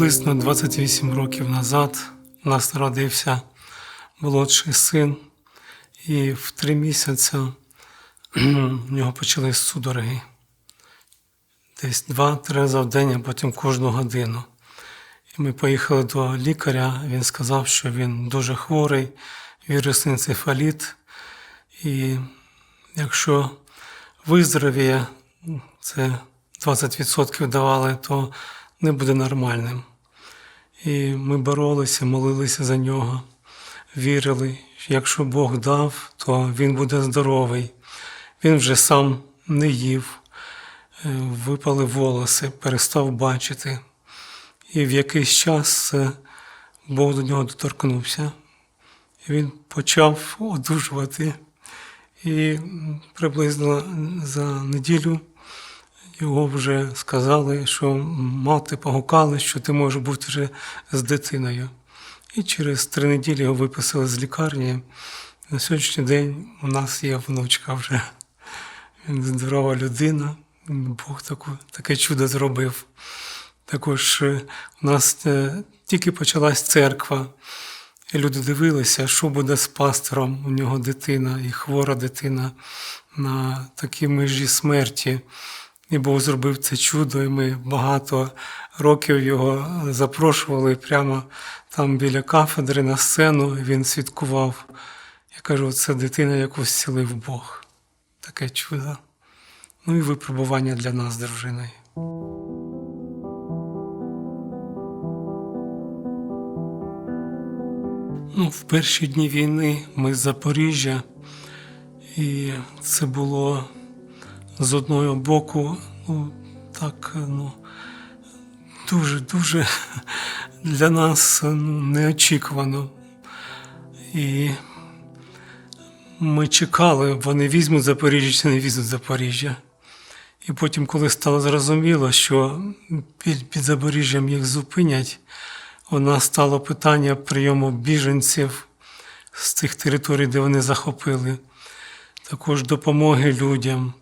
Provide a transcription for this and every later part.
Приблизно 28 років назад у нас народився молодший син, і в три місяці в нього почались судороги. Десь два-три а потім кожну годину. І ми поїхали до лікаря. Він сказав, що він дуже хворий, вірусний енцефаліт. І якщо виздоровіє, це 20% давали, то не буде нормальним. І ми боролися, молилися за нього, вірили, що якщо Бог дав, то він буде здоровий. Він вже сам не їв, е, випали волоси, перестав бачити. І в якийсь час е, Бог до нього доторкнувся. І він почав одужувати. І приблизно за неділю його вже сказали, що мати погукали, що ти можеш бути вже з дитиною. І через три неділі його виписали з лікарні. На сьогоднішній день у нас є внучка вже. Він здорова людина. Бог таку, таке чудо зробив. Також е, у нас е, тільки почалась церква. І люди дивилися, що буде з пастором. У нього дитина і хвора дитина на такій межі смерті. І Бог зробив це чудо, і ми багато років його запрошували прямо там біля кафедри на сцену. Він свідкував. Я кажу, це дитина, яку зцілив Бог. Таке чудо. Ну і випробування для нас дружиною. Ну, в перші дні війни ми з Запоріжжя, і це було з одного боку, ну, так, ну, дуже-дуже для нас ну, неочікувано. І ми чекали, вони візьмуть Запоріжжя чи не візьмуть Запоріжжя. І потім, коли стало зрозуміло, що під, під Запоріжжям їх зупинять, у нас стало питання прийому біженців з тих територій, де вони захопили, також допомоги людям,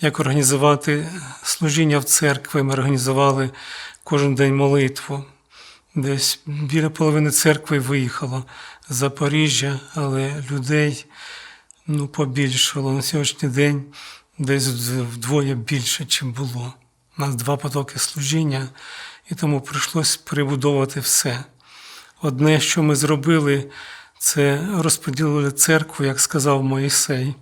як організувати служіння в церкві. Ми організували кожен день молитву. Десь біля половини церкви виїхало з Запоріжжя, але людей ну, побільшало. На сьогоднішній день десь вдвоє більше, ніж було. У нас два потоки служіння, і тому прийшлось перебудовувати все. Одне, що ми зробили, це розподілили церкву, як сказав Моїсей,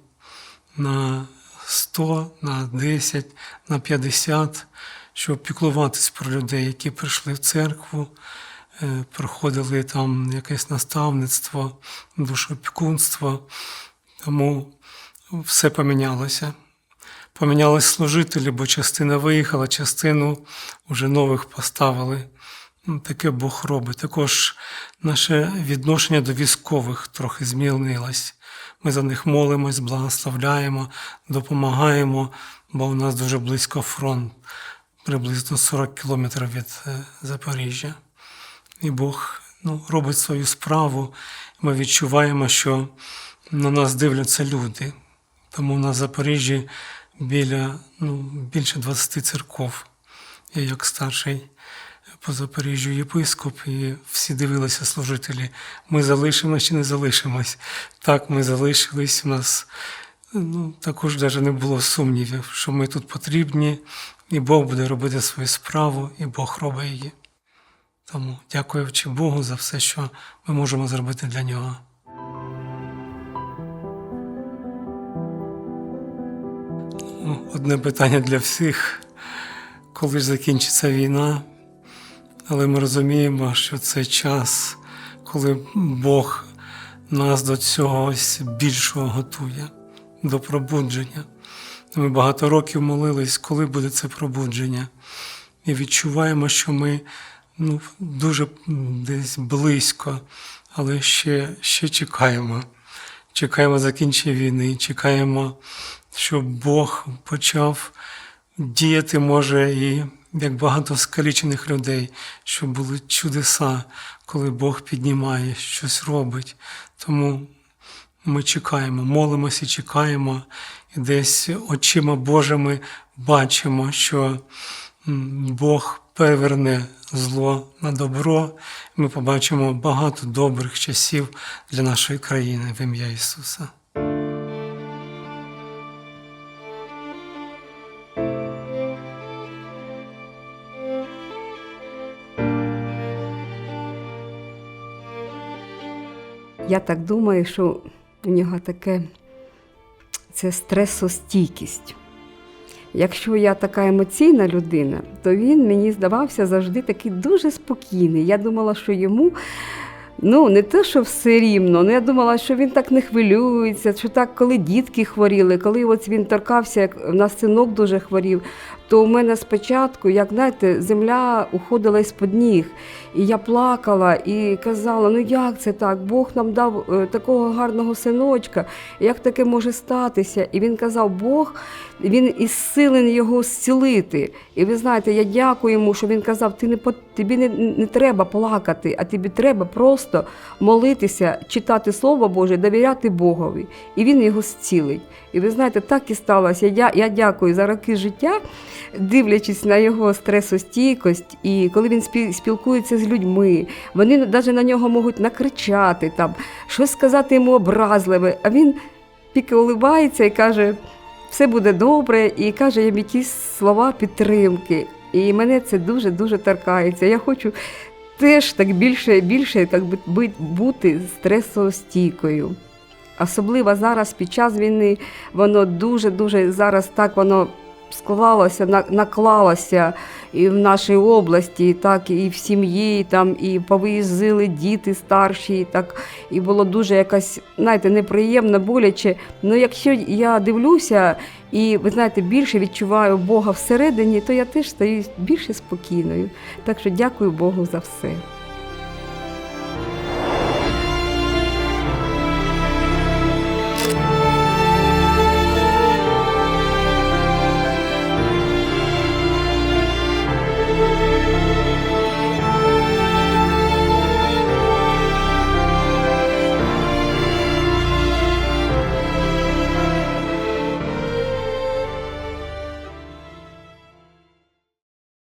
на 100, на 10, на 50, щоб піклуватись про людей, які прийшли в церкву, е, проходили там якесь наставництво, душоопікунство. Тому все помінялося. Помінялись служителі, бо частина виїхала, частину вже нових поставили. Ну, Таке Бог робить. Також наше відношення до військових трохи змінилось. Ми за них молимось, благословляємо, допомагаємо, бо у нас дуже близько фронт, приблизно 40 кілометрів від е, Запоріжжя. І Бог ну, робить свою справу. Ми відчуваємо, що на нас дивляться люди. Тому в нас в Запоріжжі біля ну, більше 20 церков. Я як старший по Запоріжжю єпископ, і всі дивилися служителі. Ми залишимось чи не залишимось. Так, ми залишились. У нас ну, також навіть не було сумнівів, що ми тут потрібні, і Бог буде робити свою справу, і Бог робить її. Тому дякуючи Богу за все, що ми можемо зробити для нього. Ну, Одне питання для всіх, коли ж закінчиться війна, але ми розуміємо, що це час, коли Бог нас до цьогось більшого готує, до пробудження. Ми багато років молились, коли буде це пробудження. І відчуваємо, що ми ну, дуже десь близько, але ще, ще чекаємо. Чекаємо закінчення війни, чекаємо, що Бог почав діяти може і як багато скалічених людей, що були чудеса, коли Бог піднімає, щось робить. Тому ми чекаємо, молимося, чекаємо, і десь очима Божими бачимо, що Бог переверне зло на добро. Ми побачимо багато добрих часів для нашої країни в ім'я Ісуса. Я так думаю, що у нього таке це стресостійкість. Якщо я така емоційна людина, то він мені здавався завжди такий дуже спокійний. Я думала, що йому ну, не те, що все рівно, ну я думала, що він так не хвилюється, що так, коли дітки хворіли, коли от він торкався, як в нас синок дуже хворів, то у мене спочатку, як знаєте, земля уходила із-под ніг. І я плакала і казала: ну як це так? Бог нам дав е, такого гарного синочка, як таке може статися? І він казав, Бог, він із силен його зцілити. І ви знаєте, я дякую йому, що він казав: ти не тобі не, не треба плакати, а тобі треба просто молитися, читати Слово Боже, довіряти Богові. І він його зцілить. І ви знаєте, так і сталося. Я, я дякую за роки життя, дивлячись на його стресостійкость, і коли він спілкується з людьми, вони навіть на нього можуть накричати, там, щось сказати йому образливе, а він тільки улибається і каже, все буде добре, і каже їм якісь слова підтримки. І мене це дуже-дуже торкається. Я хочу теж так більше, більше як би, бути стресостійкою. Особливо зараз під час війни воно дуже-дуже зараз так воно склалося, на- наклалося і в нашій області, і так і в сім'ї, і там і повиїздили діти старші, і так і було дуже якось, знаєте, неприємно, боляче. Ну якщо я дивлюся і ви знаєте, більше відчуваю Бога всередині, то я теж стаю більше спокійною. Так що дякую Богу за все.